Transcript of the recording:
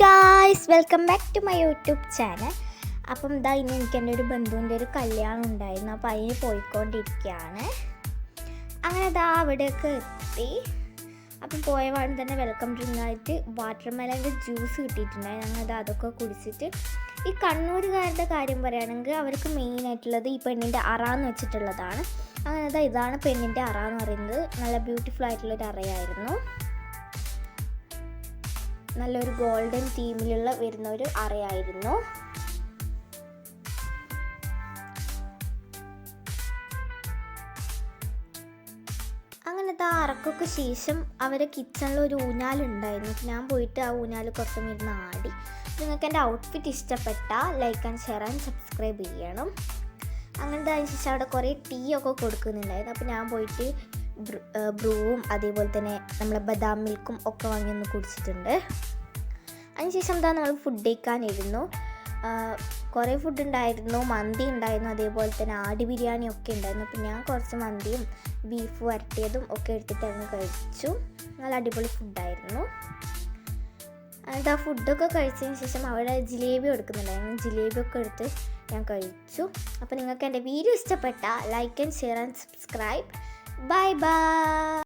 Guys welcome back to my YouTube channel അപ്പം ഇതാ ഇനി എനിക്ക് എന്റെ ഒരു ബന്ധുവിന്റെ ഒരു കല്യാണം ഉണ്ടായിരുന്നു. അപ്പോൾ അതിന് പോയിക്കൊണ്ടിരിക്കുകയാണ്. അങ്ങനെ ഇതാ അവിടെയൊക്കെ എത്തി. അപ്പം പോയ പാടും തന്നെ വെൽക്കം ഡ്രിങ്ക് ആയിട്ട് വാട്ടർ മെലന്റെ ജ്യൂസ് കിട്ടിയിട്ടുണ്ടായി ഞങ്ങൾ അത് അതൊക്കെ കുടിച്ചിട്ട് ഈ കണ്ണൂരുകാരുടെ കാര്യം പറയുകയാണെങ്കിൽ അവർക്ക് മെയിൻ ആയിട്ടുള്ളത് ഈ പെണ്ണിന്റെ അറാന്ന് വെച്ചിട്ടുള്ളതാണ്. അങ്ങനെ അതാ ഇതാണ് പെണ്ണിന്റെ അറ എന്ന് പറയുന്നത്. നല്ല ബ്യൂട്ടിഫുൾ ആയിട്ടുള്ളൊരു അറയായിരുന്നു. നല്ലൊരു ഗോൾഡൻ തീമിലുള്ള വരുന്ന ഒരു അറയായിരുന്നു. അങ്ങനത്തെ ആ അറക്കൊക്കെ ശേഷം അവരെ കിച്ചണിൽ ഒരു ഊഞ്ഞാലുണ്ടായിരുന്നു. ഞാൻ പോയിട്ട് ആ ഊഞ്ഞാൽ കുറച്ചും ഇരുന്ന് ആടി. നിങ്ങൾക്ക് എന്റെ ഔട്ട്ഫിറ്റ് ഇഷ്ടപ്പെട്ട like and share and subscribe ചെയ്യണം. അങ്ങനത്തെ അതിന് ശേഷം അവിടെ കുറേ ടീ ഒക്കെ കൊടുക്കുന്നുണ്ടായിരുന്നു. അപ്പോൾ ഞാൻ പോയിട്ട് ബ്രൂവും അതേപോലെ തന്നെ നമ്മളെ ബദാം മിൽക്കും ഒക്കെ വാങ്ങി ഒന്ന് കുടിച്ചിട്ടുണ്ട്. അതിനുശേഷം എന്താ നമ്മൾ ഫുഡ് കഴിക്കാനിരുന്നു. കുറേ ഫുഡ് ഉണ്ടായിരുന്നു മന്തി ഉണ്ടായിരുന്നു അതേപോലെ തന്നെ ആട് ബിരിയാണി ഒക്കെ ഉണ്ടായിരുന്നു. അപ്പോൾ ഞാൻ കുറച്ച് മന്തിയും ബീഫ് വരട്ടിയതും ഒക്കെ എടുത്തിട്ടായിരുന്നു കഴിച്ചു. നല്ല അടിപൊളി ഫുഡായിരുന്നു എന്നിട്ട് ആ ഫുഡൊക്കെ കഴിച്ചതിന് ശേഷം അവിടെ ജിലേബി കൊടുക്കുന്നുണ്ടായിരുന്നു. ജിലേബി ഒക്കെ എടുത്ത് ഞാൻ കഴിച്ചു. അപ്പോൾ നിങ്ങൾക്ക് എന്റെ വീഡിയോ ഇഷ്ടപ്പെട്ട like and share and subscribe bye bye